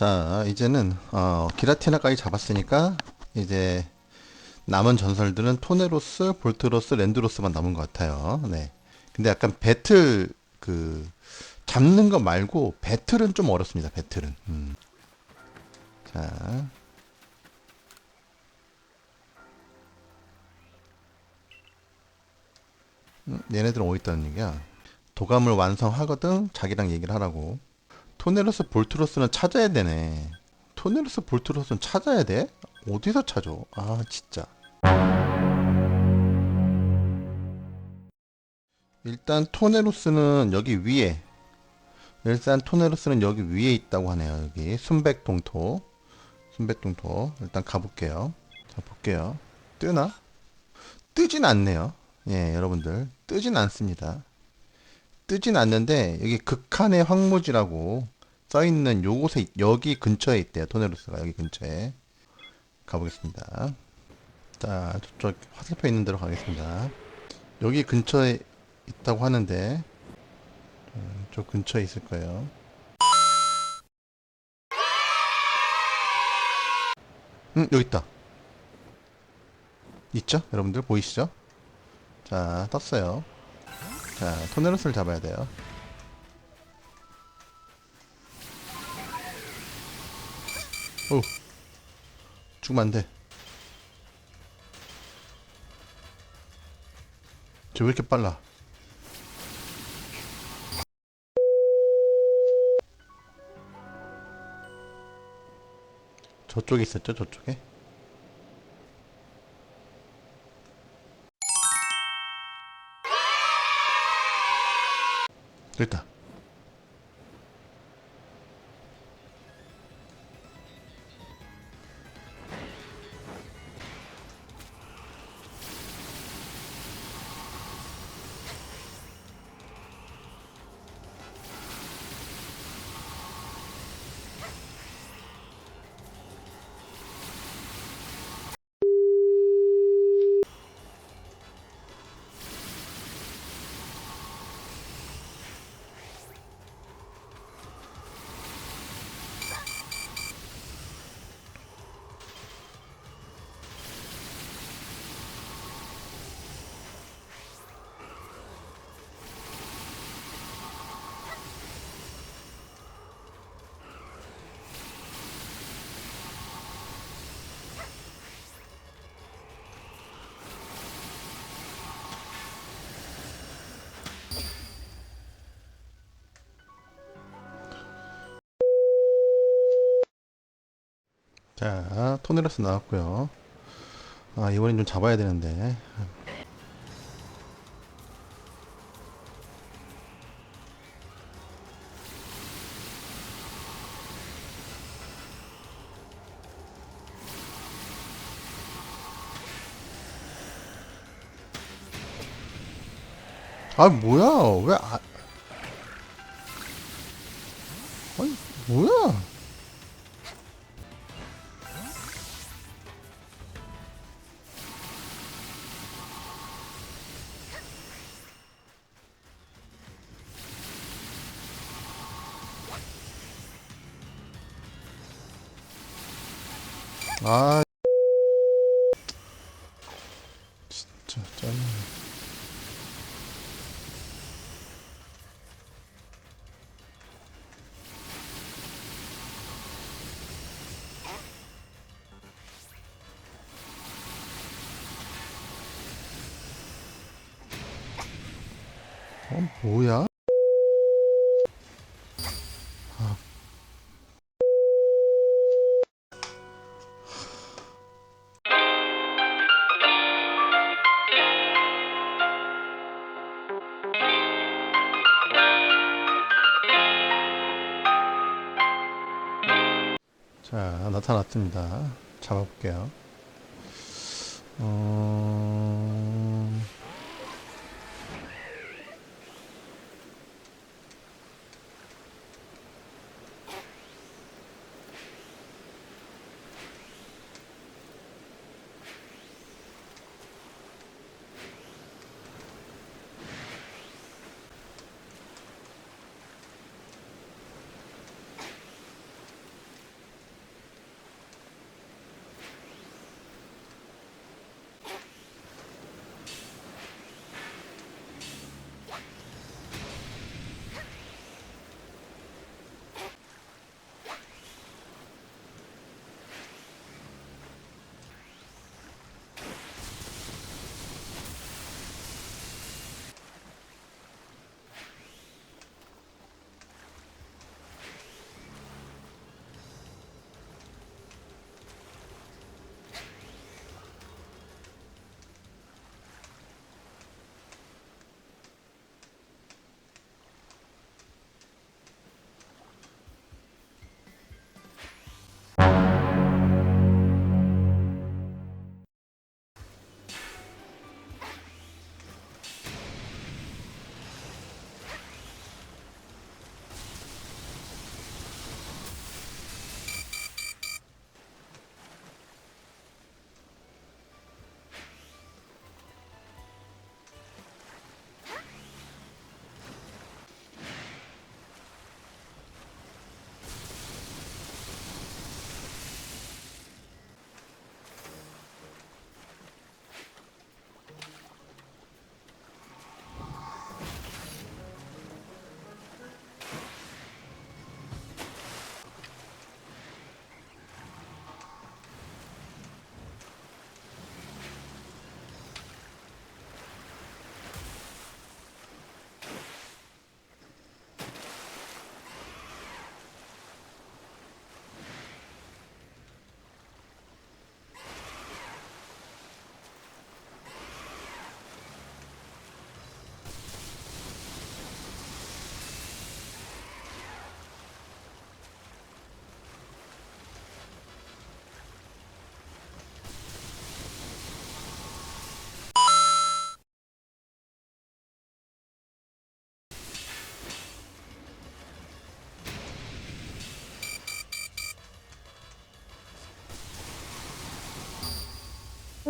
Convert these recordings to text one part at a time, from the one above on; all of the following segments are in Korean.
자, 이제는 어, 기라티나까지 잡았으니까 이제 남은 전설들은 토네로스, 볼트로스, 랜드로스만 남은 것 같아요. 네. 근데 약간 배틀 그 잡는 거 말고 배틀은 좀 어렵습니다. 배틀은. 음. 자. 음, 얘네들은 어디 있다는 얘기야? 도감을 완성하거든 자기랑 얘기를 하라고. 토네로스 볼트로스는 찾아야 되네. 토네로스 볼트로스는 찾아야 돼? 어디서 찾아? 아 진짜. 일단 토네로스는 여기 위에. 일단 토네로스는 여기 위에 있다고 하네요. 여기 순백동토. 순백동토. 일단 가볼게요. 자 볼게요. 뜨나? 뜨진 않네요. 예, 여러분들 뜨진 않습니다. 뜨진 않는데 여기 극한의 황무지라고 써 있는 요곳에 여기 근처에 있대요. 토네로스가 여기 근처에 가보겠습니다. 자, 저쪽 화살표 있는 데로 가겠습니다. 여기 근처에 있다고 하는데 어, 저 근처에 있을 거예요. 음, 여기 있다. 있죠? 여러분들 보이시죠? 자, 떴어요. 자, 토네로스를 잡아야 돼요. 오, 죽으면 안 돼. 쟤 왜 이렇게 빨라? 저쪽에 있었죠, 저쪽에? 됐다. 자, 토네로스 나왔고요. 아, 이번엔 좀 잡아야 되는데. 아, 뭐야? 왜 아... 아니, 뭐야? 아 나타났습니다. 잡아볼게요. 어...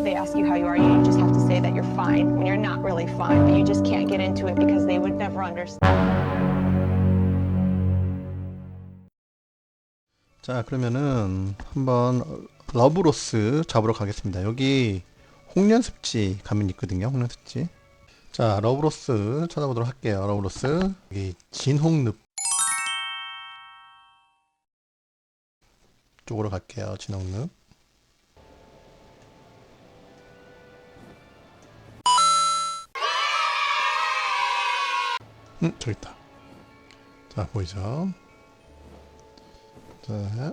they ask you how you are, you just have to say that you're fine when you're not really fine, but you just can't get into it because they would never understand. 자 그러면은 한번 러브로스 잡으러 가겠습니다. 여기 홍련습지 가면 있거든요. 홍련습지. 자 러브로스 찾아보도록 할게요. 러브로스 여기 진홍늪 쪽으로 갈게요. 진홍늪. 음 저기 있다. 자 보이죠? 자,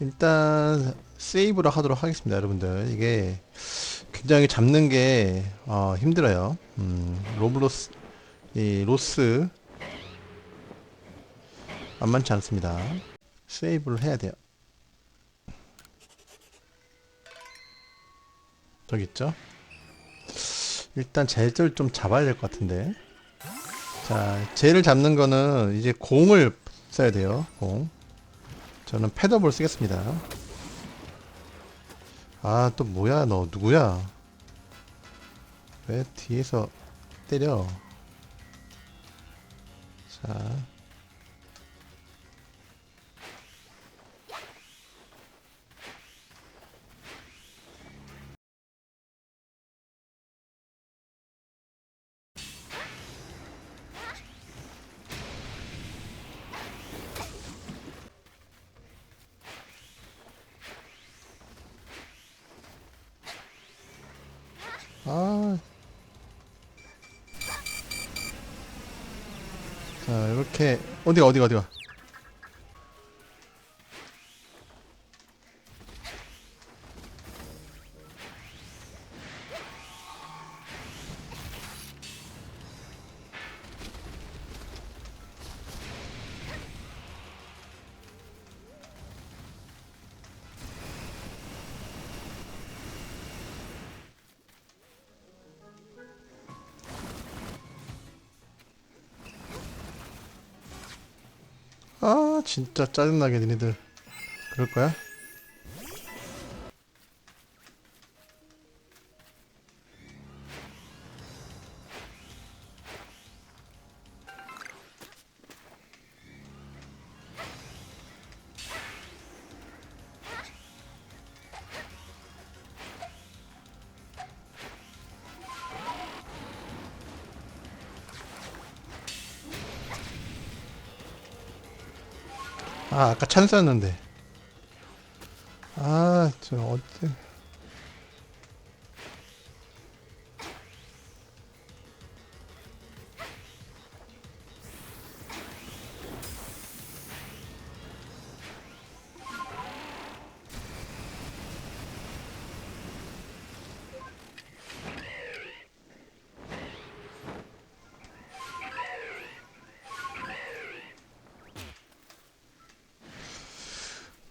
일단 세이브를 하도록 하겠습니다, 여러분들. 이게 굉장히 잡는 게 어, 힘들어요. 음, 로블로스 이 로스 만만치 않습니다. 세이브를 해야 돼요. 저기 있죠? 일단 쟤를 좀 잡아야 될 것 같은데. 자, 쟤를 잡는 거는 이제 공을 써야 돼요. 공. 저는 패더볼 쓰겠습니다. 아, 또 뭐야, 너 누구야? 왜 뒤에서 때려? 자. 어디가 어디가 어디가? 아, 진짜 짜증나게 니네들. 그럴 거야? 아, 아까 찬스였는데.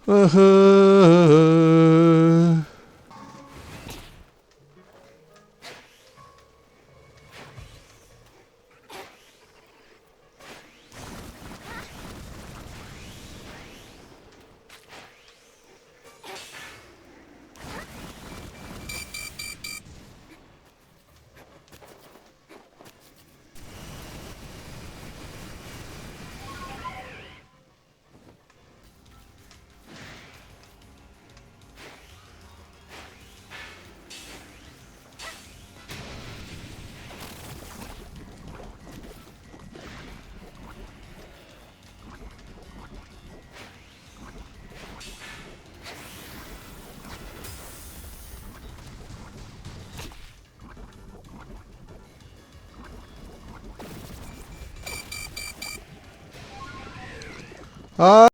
으 아.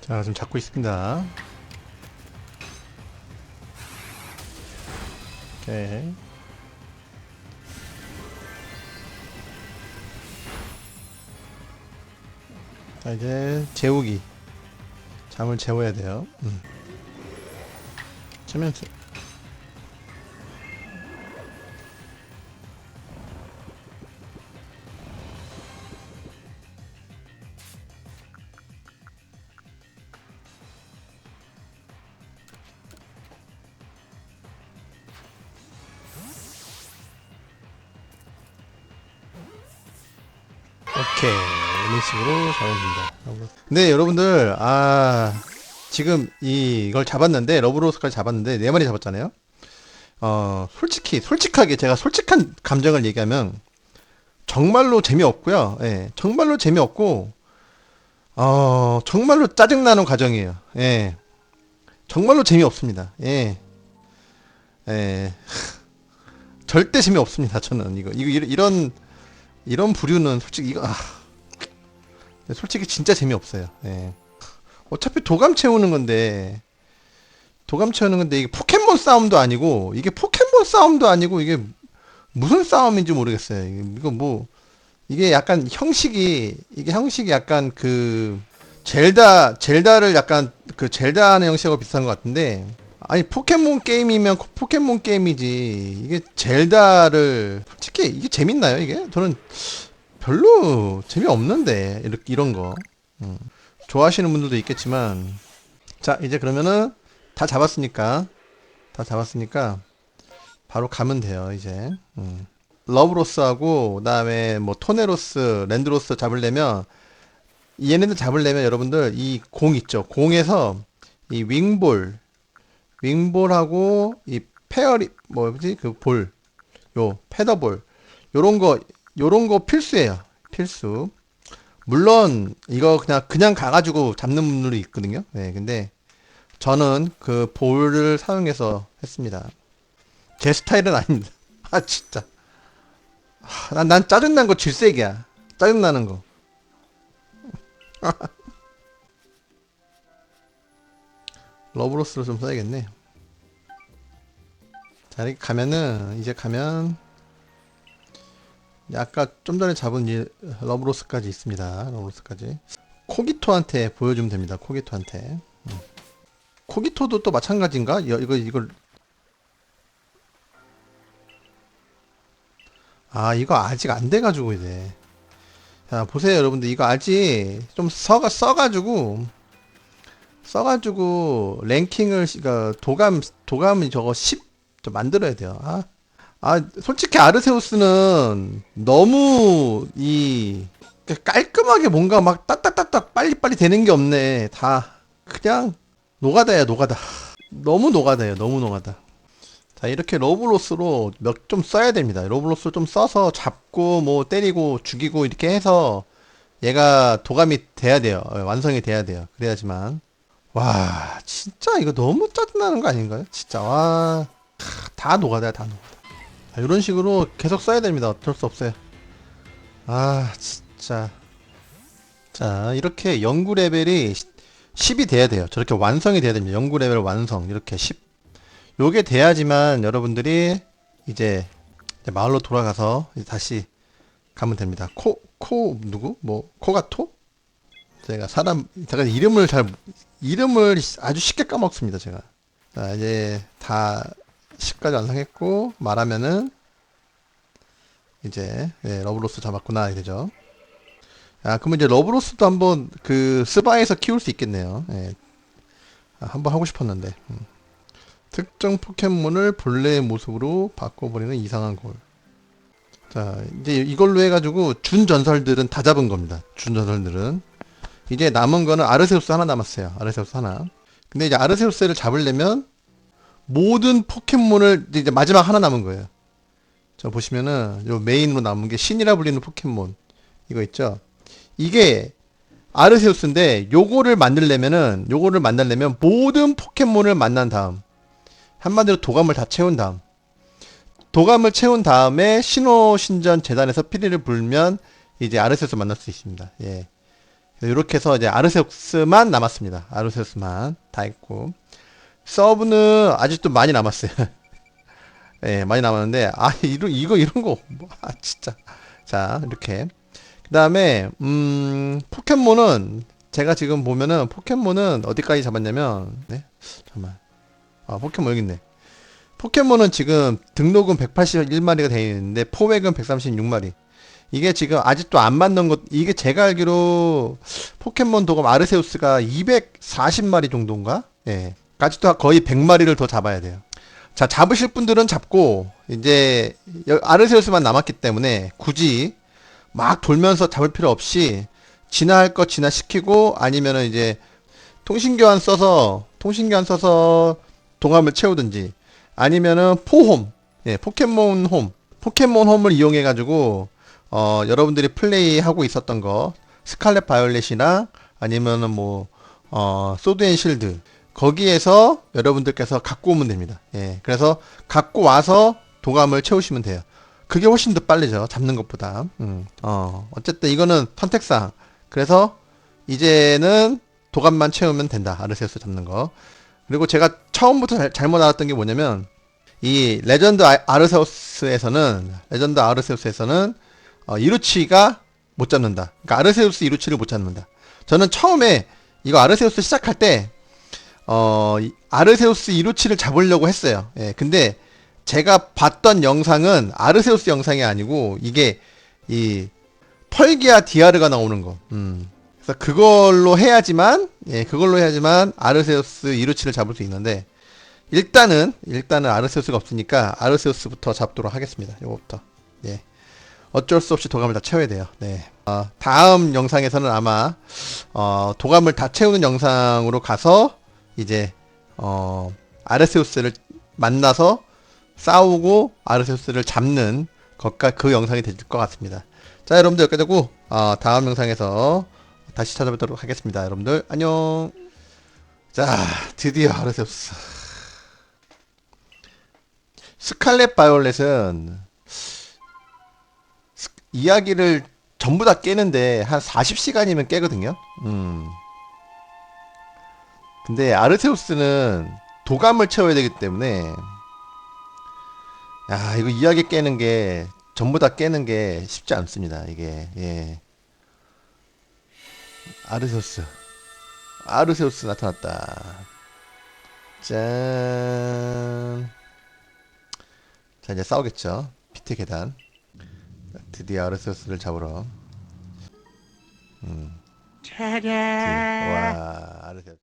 자, 좀 잡고 있습니다. 오케이. 자, 이제 재우기. 잠을 재워야 돼요. 음. 체면스. 오케이 이런 식으로 잡아줍니다. 근데 여러분들 아 지금 이 이걸 잡았는데 러브로스까지 잡았는데 네 마리 잡았잖아요. 어 솔직히 솔직하게 제가 솔직한 감정을 얘기하면 정말로 재미없고요. 예, 정말로 재미없고 어 정말로 짜증나는 과정이에요. 예, 정말로 재미없습니다. 예, 예, 절대 재미없습니다. 저는 이거 이거 이런- 이런 부류는 솔직히 이거 아, 솔직히 진짜 재미없어요. 예. 어차피 도감 채우는 건데 도감 채우는 건데 이게 포켓몬 싸움도 아니고 이게 포켓몬 싸움도 아니고 이게 무슨 싸움인지 모르겠어요. 이거 뭐 이게 약간 형식이 이게 형식이 약간 그 젤다 젤다를 약간 그 젤다 하는 형식하고 비슷한 것 같은데 아니 포켓몬 게임이면 코- 포켓몬 게임이지. 이게 젤다를 솔직히 이게 재밌나요 이게? 저는 별로 재미없는데 이렇게 이런 거. 음. 좋아하시는 분들도 있겠지만. 자 이제 그러면은 다 잡았으니까 다 잡았으니까 바로 가면 돼요 이제. 음. 러브로스하고 그 다음에 뭐 토네로스 랜드로스 잡으려면 얘네들 잡으려면 여러분들 이 공 있죠. 공에서 이 윙볼 윙볼하고 이 페어리 뭐지? 그 볼. 요 패더볼. 요런 거 요런 거 필수예요. 필수. 물론 이거 그냥 그냥 가가지고 잡는 분들도 있거든요. 네 근데 저는 그 볼을 사용해서 했습니다. 제 스타일은 아닙니다. 아 진짜. 아, 난, 난 짜증난 거 질색이야. 짜증나는 거 러브로스를 좀 써야겠네. 자 이렇게 가면은 이제 가면 아까 좀 전에 잡은 이 러브로스까지 있습니다. 러브로스까지. 코기토한테 보여주면 됩니다. 코기토한테. 음. 코기토도 또 마찬가지인가? 여- 이거 이걸. 아 이거 아직 안 돼가지고 이제. 자 보세요 여러분들. 이거 아직 좀 써가 써가지고 써가지고 랭킹을 그러니까 도감 도감이 저거 10좀 만들어야 돼요. 아, 아 솔직히 아르세우스는 너무 이 깔끔하게 뭔가 막 따딱따딱 빨리빨리 되는 게 없네. 다 그냥 노가다야 노가다. 너무 노가다예요. 너무 노가다. 자 이렇게 러브로스로 몇 좀 써야 됩니다. 러브로스 좀 써서 잡고 뭐 때리고 죽이고 이렇게 해서 얘가 도감이 돼야 돼요. 어, 완성이 돼야 돼요. 그래야지만 와 진짜 이거 너무 짜증나는 거 아닌가요? 진짜 와. 다 녹아다 다 녹아다 자, 이런 식으로 계속 써야 됩니다. 어쩔 수 없어요. 아 진짜. 자 이렇게 연구 레벨이 10이 돼야 돼요. 저렇게 완성이 돼야 됩니다. 연구 레벨 완성. 이렇게 10 요게 돼야지만 여러분들이 이제 이제 마을로 돌아가서 이제 다시 가면 됩니다. 코 코 누구? 뭐 코가토? 제가 사람 제가 이름을 잘 이름을 아주 쉽게 까먹습니다 제가 자 이제 다 10까지 완성했고 말하면은 이제 예, 러브로스 잡았구나 되죠. 아 그러면 이제 러브로스도 한번 그 스바에서 키울 수 있겠네요. 예. 아, 한번 하고 싶었는데 음. 특정 포켓몬을 본래의 모습으로 바꿔버리는 이상한 골. 자 이제 이걸로 해가지고 준 전설들은 다 잡은 겁니다. 준 전설들은 이제 남은 거는 아르세우스 하나 남았어요. 아르세우스 하나. 근데 이제 아르세우스를 잡으려면 모든 포켓몬을 이제 마지막 하나 남은 거예요. 저 보시면은 요 메인으로 남은 게 신이라 불리는 포켓몬 이거 있죠. 이게 아르세우스인데 요거를 만들려면은 요거를 만들려면 모든 포켓몬을 만난 다음 한마디로 도감을 다 채운 다음 도감을 채운 다음에 신호 신전 재단에서 피리를 불면 이제 아르세우스 만날 수 있습니다. 예. 이렇게 해서 이제 아르세우스만 남았습니다. 아르세우스만 다 있고 서브는 아직도 많이 남았어요. 예, 많이 남았는데, 아, 이거, 이거, 이런 거, 뭐, 아, 진짜. 자, 이렇게. 그 다음에, 음, 포켓몬은, 제가 지금 보면은, 포켓몬은 어디까지 잡았냐면, 네? 잠깐만. 아, 포켓몬 여기 있네. 포켓몬은 지금 등록은 181마리가 되어 있는데, 포획은 136마리. 이게 지금 아직도 안 맞는 것, 이게 제가 알기로, 포켓몬 도금 아르세우스가 240마리 정도인가? 예. 아직도 거의 100마리를 더 잡아야 돼요. 자, 잡으실 분들은 잡고, 이제, 여- 아르세우스만 남았기 때문에, 굳이, 막 돌면서 잡을 필요 없이 진화할 거 진화시키고 아니면은 이제 통신교환 써서 통신교환 써서 동함을 채우든지 아니면은 포홈 예 포켓몬 홈 포켓몬 홈을 이용해 가지고 어 여러분들이 플레이하고 있었던 거 스칼렛 바이올렛이나 아니면은 뭐 어 소드 앤 실드 거기에서 여러분들께서 갖고 오면 됩니다. 예 그래서 갖고 와서 도감을 채우시면 돼요. 그게 훨씬 더 빠르죠 잡는 것보다. 음, 어 어쨌든 이거는 선택상 그래서 이제는 도감만 채우면 된다. 아르세우스 잡는 거. 그리고 제가 처음부터 잘, 잘못 알았던 게 뭐냐면 이 레전드 아- 아르세우스에서는 레전드 아르세우스에서는 어, 이루치가 못 잡는다. 그러니까 아르세우스 이루치를 못 잡는다. 저는 처음에 이거 아르세우스 시작할 때 어, 이 아르세우스 이루치를 잡으려고 했어요. 예, 근데 제가 봤던 영상은 아르세우스 영상이 아니고 이게 이 펄기아 디아르가 나오는 거. 음. 그래서 그걸로 해야지만 예, 그걸로 해야지만 아르세우스 이루치를 잡을 수 있는데 일단은 일단은 아르세우스가 없으니까 아르세우스부터 잡도록 하겠습니다. 요거부터. 예. 어쩔 수 없이 도감을 다 채워야 돼요. 네. 어, 다음 영상에서는 아마 어, 도감을 다 채우는 영상으로 가서 이제 어, 아르세우스를 만나서 싸우고 아르세우스를 잡는 것과 그 영상이 될 것 같습니다. 자, 여러분들 여기까지 하고 어, 다음 영상에서 다시 찾아뵙도록 하겠습니다. 여러분들 안녕. 자, 드디어 아르세우스. 스칼렛 바이올렛은 스- 이야기를 전부 다 깨는데 한 40시간이면 깨거든요. 음. 근데 아르세우스는 도감을 채워야 되기 때문에 야, 이거 이야기 깨는 게 전부 다 깨는 게 쉽지 않습니다. 이게. 예. 아르세우스. 아르세우스 나타났다. 짠. 자, 이제 싸우겠죠. 피트 계단. 드디어 아르세우스를 잡으러. 음. 와, 아르세우스.